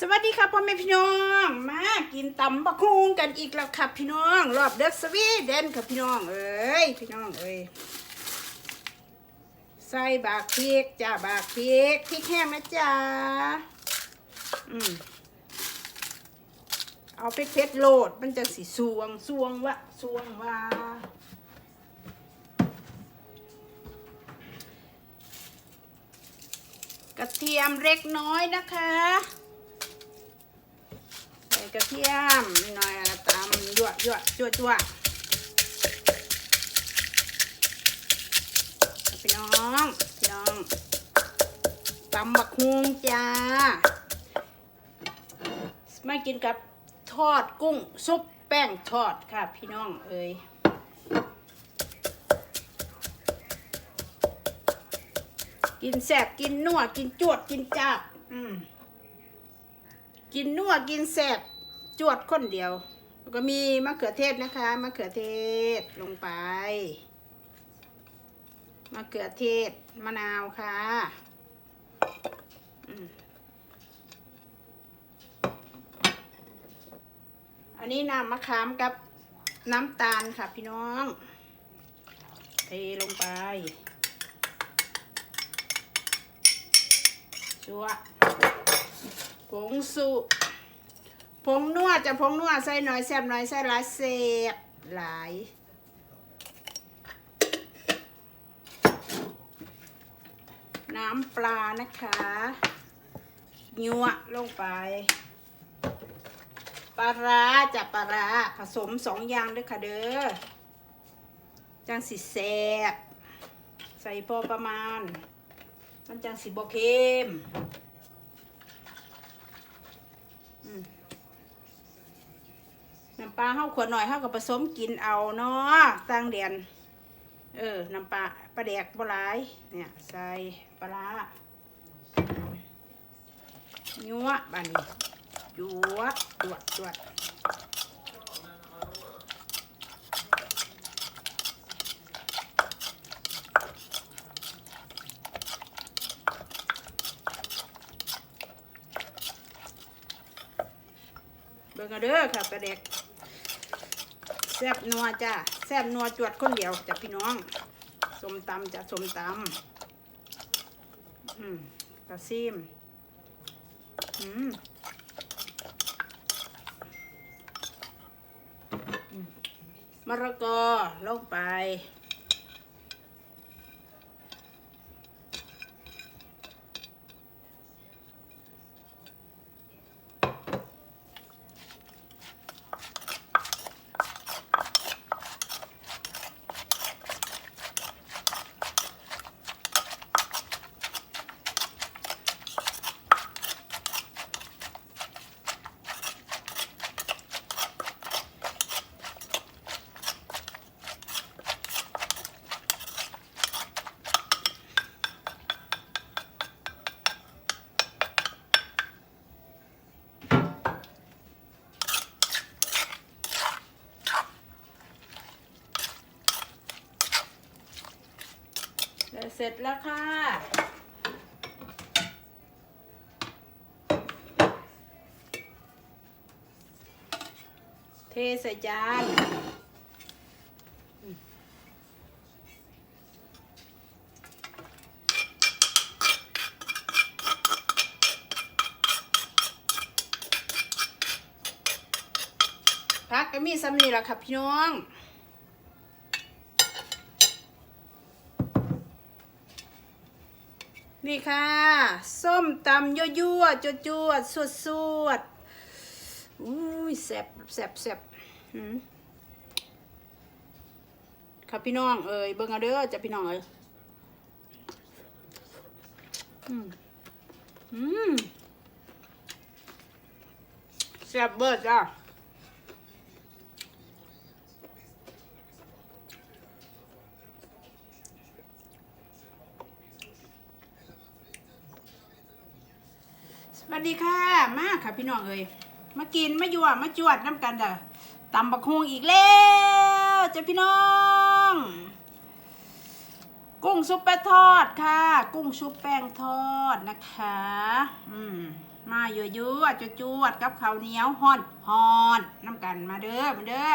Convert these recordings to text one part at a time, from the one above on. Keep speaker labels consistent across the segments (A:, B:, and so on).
A: สวัสดีครับพ่อแม่พี่น้อง มากินตำบักฮุงกันอีกแล้วครับพี่น้อง รอบเด็กสวีเดนครับพี่น้องเอ้ยพี่น้องเอ้ยใส่บากพริกจ้าบากพริกพริกแห้งนะจ้าอืมเอาไปเผ็ดโหลดมันจะสีสวงสวงวะสวงว่ากระเทียมเล็กน้อยนะคะ ใส่กระเทียมนิดหน่อยแล้วตำยั่วยั่วจั่วจั่วพี่น้องพี่น้องตำบักฮุงจ้ามากินกับทอดกุ้งซุปแป้งทอดค่ะ พี่น้องเอ้ยกินแสบกินนัวกินจวดกินจับอืม กินนัวกินแสบจวดคนเดียว แล้วก็มีมะเขือเทศนะคะมะเขือเทศลงไปมะเขือเทศมะนาวค่ะอันนี้น้ำมะขามกับน้ำตาลค่ะพี่น้องเทลงไปชัว ผงสุผงนวดจะผงนวดใส่หน่อยแซ่บหน่อยใส่หลายเสบหลายน้ำปลานะคะยัวลงไปปลาร้าจะปลาร้าผสมสองอย่างด้วยค่ะเด้อจังสิแซ่บใส่พอประมาณ มันจังสิบเค็มอืมน้ำปลาเข้าขวดหน่อยเข้ากับผสมกินเอาเนาะตั้งเดียนเออน้ำปลาปลาแดกบหลายเนี่ยใส่ปลาร้ายัวบานี้จวดจวดจวดเบิ่งเอาเด้อค่ะปลาแดก แซ่บนัวจ้าแซ่บนัวจวดคนเดียวจ้ะพี่น้องสมตำจ้ะสมตำอืมกระซิมอืมอืมมะระกอลงไป เสร็จแล้วค่ะ เทใส่จานพักก็มีสำนีละค่ะพี่น้อง นี่ค่ะ ส้มตำยั่วยั่วจวดจวดสวดสวดอุ้ยแซบแซบแซบค่ะพี่น้องเอ้ยเบิ่งเอาเด้อจะพี่น้องเอ้ยอืมอืมแซบเบิดจ้ะ สวัสดีค่ะมาค่ะพี่น้องเอ้ยมากินมายั่วมาจวดน้ำกันจ้ะตำบักฮวงอีกแล้วจ้ะพี่น้อง กุ้งซุปแป้งทอดค่ะ กุ้งชุบแป้งทอดนะคะ อืมมาเยอะๆจะจวดๆกับข้าวเหนียวหอนหอนน้ำกันมาเด้อมาเด้อ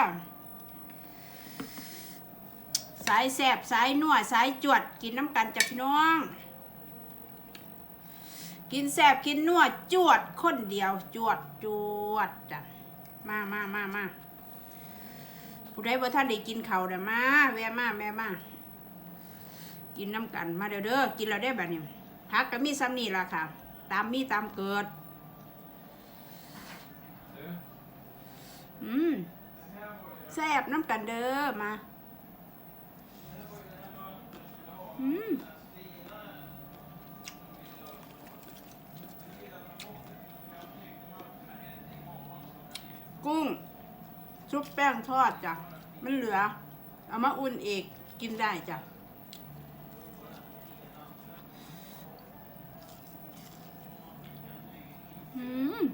A: สายแสบสายนัวสายจวดกินน้ำกันจ้ะพี่น้อง กินแสบกินนัวจวดคนเดียวจวดจวดจ้ะมามามามาผู้ใดบ่ท่านได้กินเขาเด้อมาแวะมาแวะมากินน้ำกันมาเด้อเด้อกินแล้วได้แบบนี้พักก็มีซ้ำนี่ละค่ะ ตามมีตามเกิด อืมแซ่บน้ำกันเด้อมา อืม กุ้ง ชุบแป้งทอดจ้ะ มันเหลือ เอามาอุ่นอีกกินได้จ้ะอืม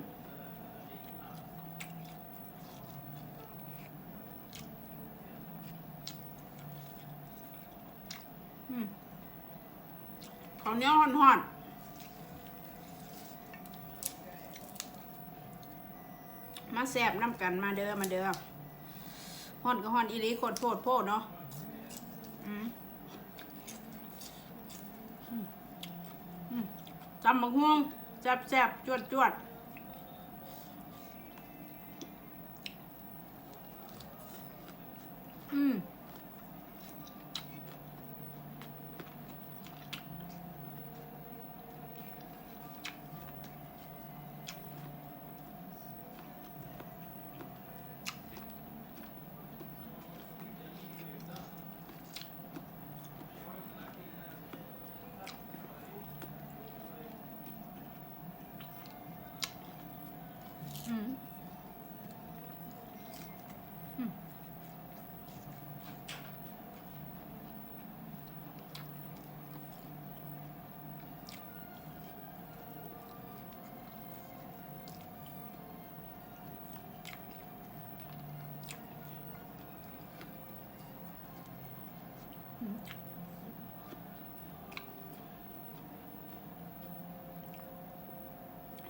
A: อืมข้าวเหนียวห่อนๆ มาแซบน้ำกันมาเด้อมาเด้อห่อนก็ห่อนอีลีโคตรโพดโพดเนาะอืมอืมอืมตำบักฮวงแซบแซบจวดจวด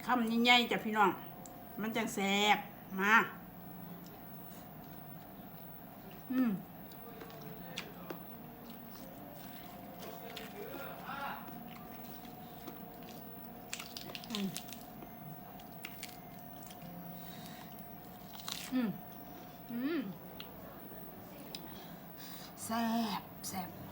A: คำใหญ่ๆจ้ะพี่น้อง มันจังแสบมา อืมอืมอืมอืมแซ่บแซ่บ